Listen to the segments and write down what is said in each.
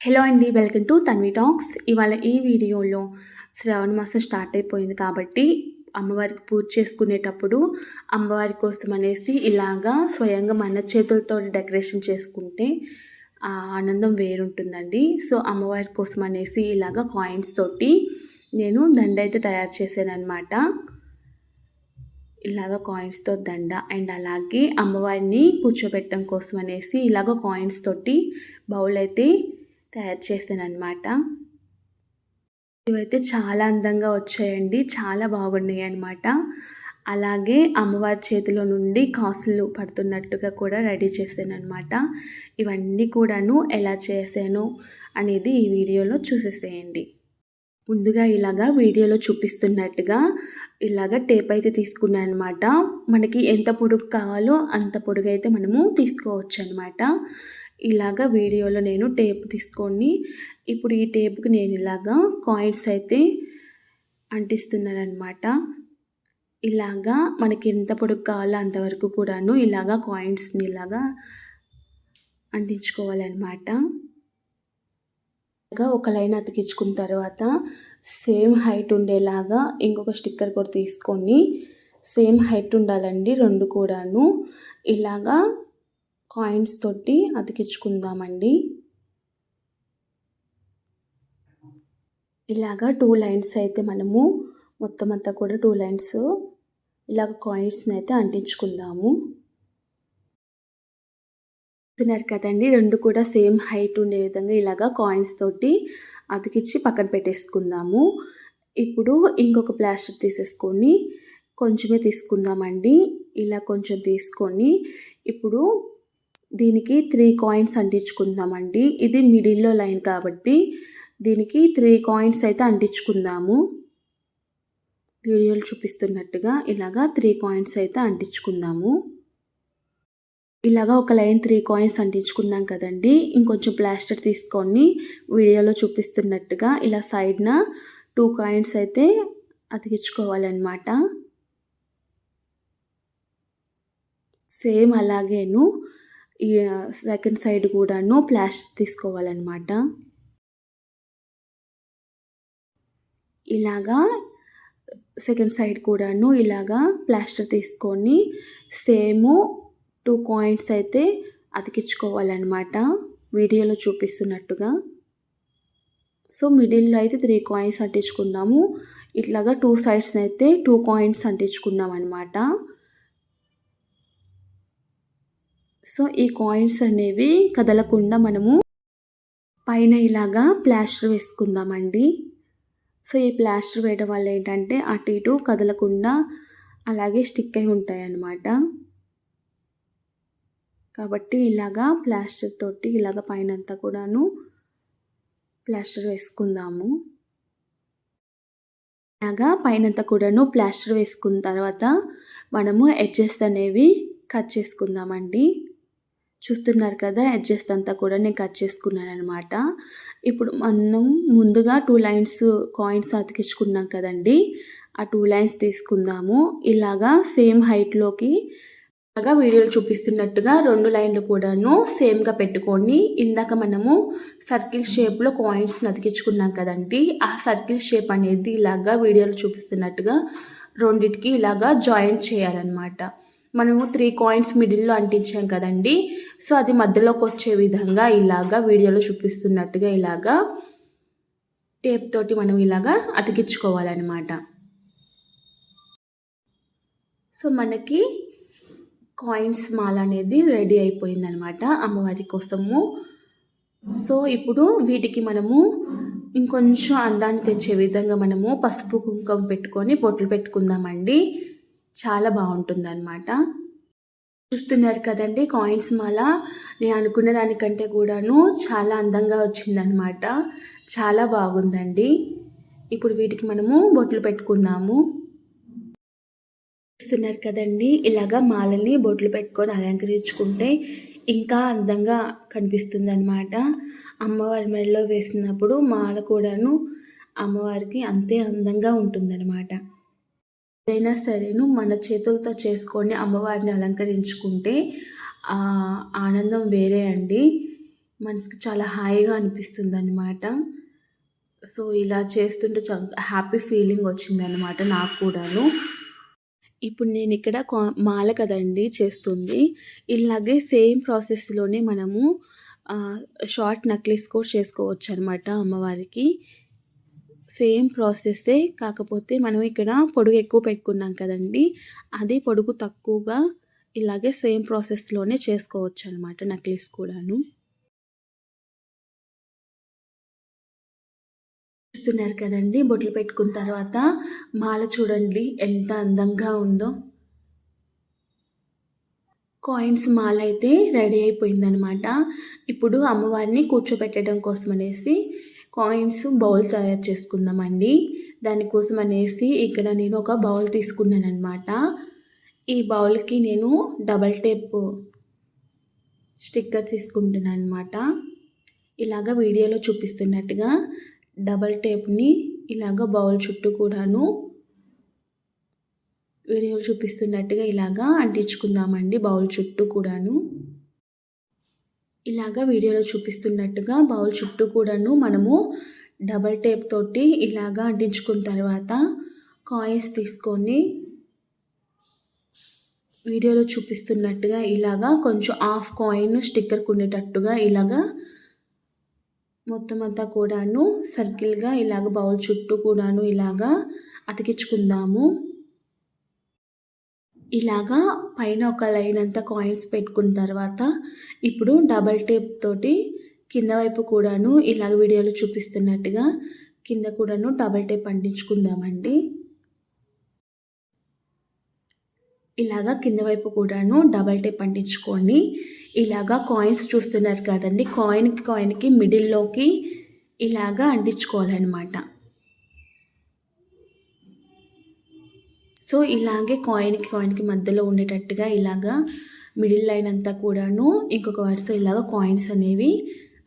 Hello అండి welcome to Tanvi talks ఇవాళ ఈ వీడియోలో శ్రావణ మాసం స్టార్ట్ అయిపోయింది కాబట్టి అమ్మవారికి పూజ చేసుకునేటప్పుడు అమ్మవారి కోసం అనేసి ఇలాగా స్వయంగా మన చేతులతో డెకరేషన్ చేసుకుంటే ఆ ఆనందం వేరుంటుందండి. సో అమ్మవారి కోసం అనేసి ఇలాగా కాయిన్స్ తోటి నేను దండ అయితే తయారు చేశాను అనమాట ఇలాగ కాయిన్స్తో దండ అండ్ అలాగే అమ్మవారిని కూర్చోబెట్టడం కోసం అనేసి ఇలాగ కాయిన్స్ తోటి బౌల్ అయితే తయారు చేశాను అనమాట ఇవైతే చాలా అందంగా వచ్చాయండి. చాలా బాగున్నాయి అనమాట అలాగే అమ్మవారి చేతిలో నుండి కాసులు పడుతున్నట్టుగా కూడా రెడీ చేశాను అనమాట ఇవన్నీ కూడాను ఎలా చేశాను అనేది ఈ వీడియోలో చూసేసేయండి. ముందుగా ఇలాగా వీడియోలో చూపిస్తున్నట్టుగా ఇలాగ టేప్ అయితే తీసుకున్నాను అనమాట మనకి ఎంత పొడుగు కావాలో అంత పొడుగు అయితే మనము తీసుకోవచ్చు అనమాట ఇలాగ వీడియోలో నేను టేప్ తీసుకొని ఇప్పుడు ఈ టేప్కి నేను ఇలాగా కాయిన్స్ అయితే అంటిస్తున్నాను అనమాట ఇలాగా మనకి ఎంత పొడుగు కావాలో అంతవరకు కూడాను ఇలాగా కాయిన్స్ని ఇలాగా అంటించుకోవాలన్నమాట. ఇలాగా ఒక లైన్ అతికించుకున్న తర్వాత సేమ్ హైట్ ఉండేలాగా ఇంకొక స్టిక్కర్ కూడా తీసుకొని సేమ్ హైట్ ఉండాలండి రెండు కూడాను. ఇలాగా కాయిన్స్ తోటి అతికించుకుందామండి. ఇలాగా టూ లైన్స్ అయితే మనము మొత్తం అంతా కూడా టూ లైన్స్ ఇలాగ కాయిన్స్ని అయితే అంటించుకుందాము. తిన్నారు కదండి రెండు కూడా సేమ్ హైట్ ఉండే విధంగా ఇలాగా కాయిన్స్ తోటి అతికిచ్చి పక్కన పెట్టేసుకుందాము. ఇప్పుడు ఇంకొక ప్లాస్టిక్ తీసేసుకొని కొంచెమే తీసుకుందామండి. ఇలా కొంచెం తీసుకొని ఇప్పుడు దీనికి త్రీ కాయిన్స్ అంటించుకుందామండి. ఇది మిడిల్లో లైన్ కాబట్టి దీనికి త్రీ కాయిన్స్ అయితే అంటించుకుందాము. వీడియోలు చూపిస్తున్నట్టుగా ఇలాగా త్రీ కాయిన్స్ అయితే అంటించుకుందాము. ఇలాగా ఒక లైన్ త్రీ కాయిన్స్ అంటించుకున్నాం కదండి. ఇంకొంచెం ప్లాస్టర్ తీసుకొని వీడియోలో చూపిస్తున్నట్టుగా ఇలా సైడ్న టూ కాయిన్స్ అయితే అతికించుకోవాలన్నమాట. సేమ్ అలాగేను. సెకండ్ సైడ్ కూడాను ప్లాస్టర్ తీసుకోవాలన్నమాట. ఇలాగా సెకండ్ సైడ్ కూడాను ఇలాగా ప్లాస్టర్ తీసుకొని సేమ్ టూ కాయిన్స్ అయితే అతికించుకోవాలన్నమాట. వీడియోలో చూపిస్తున్నట్టుగా. సో మిడిల్లో అయితే త్రీ కాయిన్స్ అంటించుకున్నాము. ఇట్లాగా టూ సైడ్స్ అయితే టూ కాయిన్స్ అంటించుకున్నాం అనమాట సో ఈ కాయిన్స్ అనేవి కదలకుండా మనము పైన ఇలాగా ప్లాస్టర్ వేసుకుందామండి. సో ఈ ప్లాస్టర్ వేయడం వల్ల ఏంటంటే అటు ఇటు కదలకుండా అలాగే స్టిక్ అయి ఉంటాయి అన్నమాట కాబట్టి ఇలాగా ప్లాస్టర్ తోటి ఇలాగ పైన అంతా కూడాను ప్లాస్టర్ వేసుకుందాము. ఇలాగా పైనంతా కూడాను ప్లాస్టర్ వేసుకున్న తర్వాత మనము ఎడ్జెస్ అనేవి కట్ చేసుకుందామండి. చూస్తున్నారు కదా ఎడ్జెస్ అంతా కూడా నేను కట్ చేసుకున్నాను అనమాట ఇప్పుడు మనం ముందుగా టూ లైన్స్ కాయిన్స్ అతికించుకున్నాం కదండి. ఆ టూ లైన్స్ తీసుకుందాము. ఇలాగా సేమ్ హైట్లోకి ఇలాగా వీడియోలో చూపిస్తున్నట్టుగా రెండు లైన్లు కూడాను సేమ్గా పెట్టుకొని ఇందాక మనము సర్కిల్ షేప్లో కాయిన్స్ అతికించుకున్నాం కదండి. ఆ సర్కిల్ షేప్ అనేది ఇలాగా వీడియోలో చూపిస్తున్నట్టుగా రెండిటికి ఇలాగా జాయింట్ చేయాలన్నమాట. మనము త్రీ కాయిన్స్ మిడిల్లో అంటించాం కదండి. సో అది మధ్యలోకి వచ్చే విధంగా ఇలాగా వీడియోలో చూపిస్తున్నట్టుగా ఇలాగా టేప్ తోటి మనం ఇలాగా అతికించుకోవాలన్నమాట. సో మనకి కాయిన్స్ మాల్ అనేది రెడీ అయిపోయిందనమాట అమ్మవారి కోసము. సో ఇప్పుడు వీటికి మనము ఇంకొంచెం అందాన్ని తెచ్చే విధంగా మనము పసుపు కుంకుమ పెట్టుకొని బొట్లు పెట్టుకుందామండి. చాలా బాగుంటుందన్నమాట. చూస్తున్నారు కదండి కాయిన్స్ మాల. నేను అనుకున్న దానికంటే కూడాను చాలా అందంగా వచ్చిందనమాట చాలా బాగుందండి. ఇప్పుడు వీటికి మనము బొట్లు పెట్టుకుందాము. చూస్తున్నారు కదండి ఇలాగా మాలని బొట్లు పెట్టుకొని అలంకరించుకుంటే ఇంకా అందంగా కనిపిస్తుంది అనమాట అమ్మవారి మెడలో వేసినప్పుడు మాల కూడాను అమ్మవారికి అంతే అందంగా ఉంటుందన్నమాట. ఏదైనా సరేను మన చేతులతో చేసుకొని అమ్మవారిని అలంకరించుకుంటే ఆనందం వేరే అండి. మనసుకి చాలా హాయిగా అనిపిస్తుంది అనమాట సో ఇలా చేస్తుంటే చాలా హ్యాపీ ఫీలింగ్ వచ్చిందనమాట నాకు కూడాను. ఇప్పుడు నేను ఇక్కడ మాల కదండి చేస్తుంది. ఇలాగే సేమ్ ప్రాసెస్లోనే మనము షార్ట్ నక్లెస్ కూడా చేసుకోవచ్చు అనమాట అమ్మవారికి. సేమ్ ప్రాసెస్సే కాకపోతే మనం ఇక్కడ పొడుగు ఎక్కువ పెట్టుకున్నాం కదండి. అది పొడుగు తక్కువగా ఇలాగే సేమ్ ప్రాసెస్లోనే చేసుకోవచ్చు అనమాట నక్లీస్ కూడాను. చూస్తున్నారు కదండి బొట్లు పెట్టుకున్న తర్వాత మాల చూడండి ఎంత అందంగా ఉందో. కాయిన్స్ మాల అయితే రెడీ అయిపోయిందనమాట ఇప్పుడు అమ్మవారిని కూర్చోబెట్టడం కోసం అనేసి కాయిన్స్ బౌల్ తయారు చేసుకుందామండి. దానికోసం అనేసి ఇక్కడ నేను ఒక బౌల్ తీసుకున్నాను అనమాట ఈ బౌల్కి నేను డబల్ టేప్ స్టిక్కర్ తీసుకుంటున్నాను అనమాట ఇలాగ వీడియోలో చూపిస్తున్నట్టుగా డబల్ టేప్ని ఇలాగ బౌల్ చుట్టూ కూడాను వీడియోలో చూపిస్తున్నట్టుగా ఇలాగా అంటించుకుందామండి బౌల్ చుట్టూ కూడాను. ఇలాగా వీడియోలో చూపిస్తున్నట్టుగా బౌల్ చుట్టూ కూడాను మనము డబల్ టేప్ తోటి ఇలాగా అంటించుకున్న తర్వాత కాయిన్స్ తీసుకొని వీడియోలో చూపిస్తున్నట్టుగా ఇలాగా కొంచెం హాఫ్ కాయిన్ స్టిక్కర్ ఉండేటట్టుగా ఇలాగా మొత్తం అంతా కూడాను సర్కిల్గా ఇలాగ బౌల్ చుట్టూ కూడాను ఇలాగా అతికించుకుందాము. ఇలాగా పైన ఒక లైన్ అంతా కాయిన్స్ పెట్టుకున్న తర్వాత ఇప్పుడు డబల్ టేప్ తోటి కింద వైపు కూడాను ఇలాగ వీడియోలో చూపిస్తున్నట్టుగా కింద కూడాను డబల్ టేప్ అంటించుకుందామండి ఇలాగా కింద వైపు కూడాను డబల్ టేప్ అంటించుకొని ఇలాగా కాయిన్స్ చూస్తున్నారు కదండి. కాయిన్ కాయిన్కి మిడిల్లోకి ఇలాగా అంటించుకోవాలన్నమాట. సో ఇలాగే కాయిన్కి కాయిన్కి మధ్యలో ఉండేటట్టుగా ఇలాగా మిడిల్ లైన్ అంతా కూడాను ఇంకొక వరుస ఇలాగ కాయిన్స్ అనేవి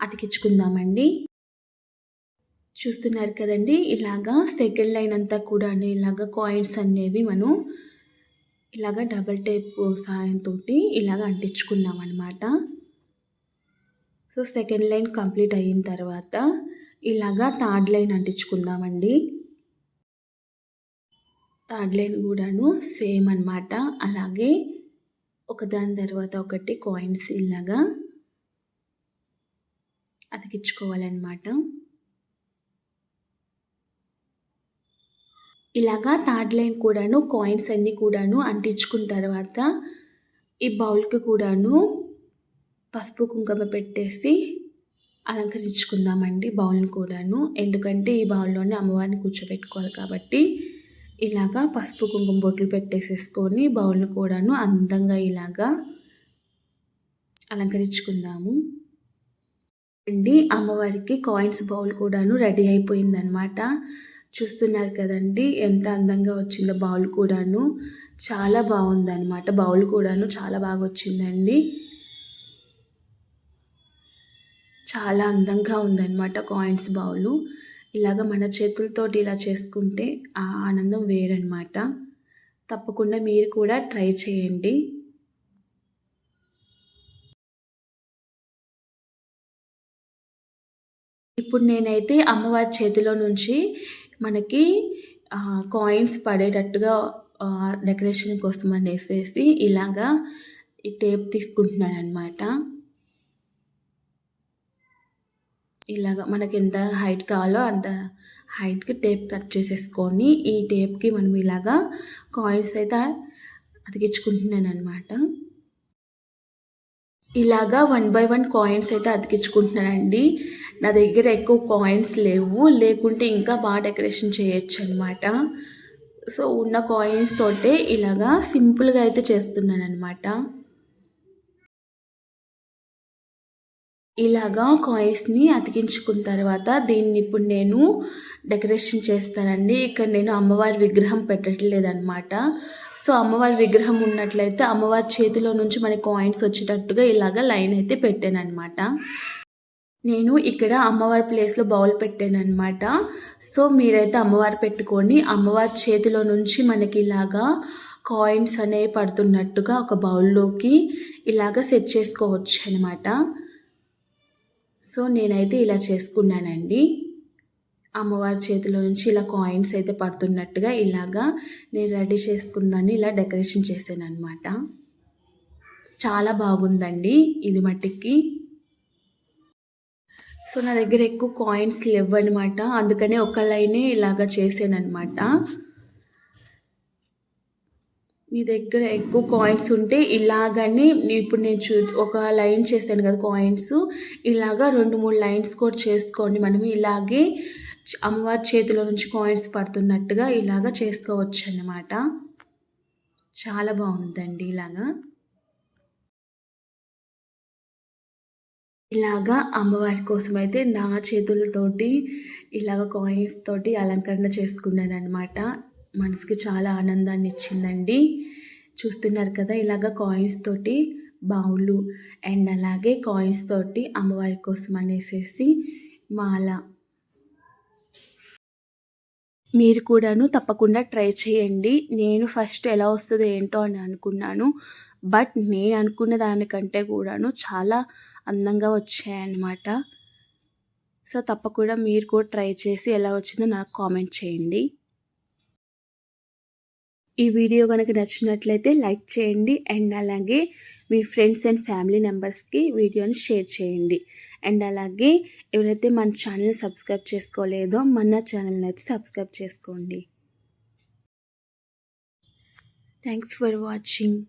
అతికించుకుందామండి. చూస్తున్నారు కదండి ఇలాగా సెకండ్ లైన్ అంతా కూడా ఇలాగ కాయిన్స్ అనేవి మనం ఇలాగ డబల్ టేప్ సాయంతో ఇలాగ అంటించుకున్నాం అనమాట సో సెకండ్ లైన్ కంప్లీట్ అయిన తర్వాత ఇలాగా థర్డ్ లైన్ అంటించుకుందామండి. థర్డ్ లైన్ కూడాను సేమ్ అనమాట. అలాగే ఒకదాని తర్వాత ఒకటి కాయిన్స్ ఇలాగా అతికించుకోవాలన్నమాట ఇలాగా థర్డ్ లైన్ కూడాను కాయిన్స్ అన్నీ కూడాను అంటించుకున్న తర్వాత ఈ బౌల్కి కూడాను పసుపు కుంకుమ పెట్టేసి అలంకరించుకుందామండి బౌల్ని కూడాను. ఎందుకంటే ఈ బౌల్లోనే అమ్మవారిని కూర్చోబెట్టుకోవాలి కాబట్టి ఇలాగా పసుపు కుంకుమ బొట్లు పెట్టేసేసుకొని బౌల్ని కూడాను అందంగా ఇలాగా అలంకరించుకుందాము. అండి అమ్మవారికి కాయిన్స్ బౌల్ కూడాను రెడీ అయిపోయిందనమాట చూస్తున్నారు కదండి ఎంత అందంగా వచ్చిందో బౌల్ కూడాను. చాలా బాగుందన్నమాట. బౌల్ కూడాను చాలా బాగా వచ్చిందండి. చాలా అందంగా ఉందన్నమాట కాయిన్స్ బౌలు. ఇలాగ మన చేతులతోటి ఇలా చేసుకుంటే ఆ ఆనందం వేరనమాట తప్పకుండా మీరు కూడా ట్రై చేయండి. ఇప్పుడు నేనైతే అమ్మవారి చేతిలో నుంచి మనకి కాయిన్స్ పడేటట్టుగా డెకరేషన్ కోసం అనేసి ఇలాగా ఈ టేప్ తీసుకుంటున్నాను అనమాట ఇలాగ మనకి ఎంత హైట్ కావాలో అంత హైట్కి టేప్ కట్ చేసేసుకొని ఈ టేప్కి మనం ఇలాగా కాయిన్స్ అయితే అతికించుకుంటున్నాను అనమాట ఇలాగా వన్ బై వన్ కాయిన్స్ అయితే అతికించుకుంటున్నానండి. నా దగ్గర ఎక్కువ కాయిన్స్ లేవు. లేకుంటే ఇంకా బాగా డెకరేషన్ చేయొచ్చు అనమాట సో ఉన్న కాయిన్స్ తోటే ఇలాగా సింపుల్గా అయితే చేస్తున్నాను అనమాట ఇలాగా కాయిన్స్ని అతికించుకున్న తర్వాత దీన్ని ఇప్పుడు నేను డెకరేషన్ చేస్తానండి. ఇక్కడ నేను అమ్మవారి విగ్రహం పెట్టట్లేదనమాట సో అమ్మవారి విగ్రహం ఉన్నట్లయితే అమ్మవారి చేతిలో నుంచి మనకి కాయిన్స్ వచ్చేటట్టుగా ఇలాగ లైన్ అయితే పెట్టాను అనమాట నేను ఇక్కడ అమ్మవారి ప్లేస్లో బౌల్ పెట్టాను అనమాట సో మీరైతే అమ్మవారు పెట్టుకొని అమ్మవారి చేతిలో నుంచి మనకి ఇలాగా కాయిన్స్ అనేవి పడుతున్నట్టుగా ఒక బౌల్లోకి ఇలాగ సెట్ చేసుకోవచ్చు అనమాట సో నేనైతే ఇలా చేసుకున్నానండి. అమ్మవారి చేతిలో నుంచి ఇలా కాయిన్స్ అయితే పడుతున్నట్టుగా ఇలాగా నేను రెడీ చేసుకుందాన్ని ఇలా డెకరేషన్ చేశాను అనమాట చాలా బాగుందండి ఇది మట్టికి. సో నా దగ్గర ఎక్కువ కాయిన్స్ లేవు అనమాట అందుకనే ఒక లైనే ఇలాగా చేశాను అనమాట మీ దగ్గర ఎక్కువ కాయిన్స్ ఉంటే ఇలాగని ఇప్పుడు నేను చూ ఒక లైన్ చేశాను కదా కాయిన్స్ ఇలాగా రెండు మూడు లైన్స్ కూడా చేసుకోండి. మనం ఇలాగే అమ్మవారి చేతిలో నుంచి కాయిన్స్ పడుతున్నట్టుగా ఇలాగ చేసుకోవచ్చు అన్నమాట. చాలా బాగుందండి ఇలాగా. ఇలాగా అమ్మవారి కోసం అయితే నా చేతులతోటి ఇలాగ కాయిన్స్ తోటి అలంకరణ చేసుకున్నాను అనమాట మనసుకి చాలా ఆనందాన్ని ఇచ్చిందండి. చూస్తున్నారు కదా ఇలాగ కాయిన్స్ తోటి బావులు అండ్ అలాగే కాయిన్స్ తోటి అమ్మవారి కోసం అనేసేసి మాల. మీరు కూడాను తప్పకుండా ట్రై చేయండి. నేను ఫస్ట్ ఎలా వస్తుందో ఏంటో అని అనుకున్నాను. బట్ నేను అనుకున్న దానికంటే కూడాను చాలా అందంగా వచ్చాయన్నమాట. సో తప్పకుండా మీరు కూడా ట్రై చేసి ఎలా వచ్చిందో నాకు కామెంట్ చేయండి. ఈ వీడియో కనుక నచ్చినట్లయితే లైక్ చేయండి అండ్ అలాగే మీ ఫ్రెండ్స్ అండ్ ఫ్యామిలీ మెంబర్స్కి వీడియోని షేర్ చేయండి. అండ్ అలాగే ఎవరైతే మన ఛానల్ని సబ్స్క్రైబ్ చేసుకోలేదో మన ఛానల్ని అయితే సబ్స్క్రైబ్ చేసుకోండి. Thanks for watching.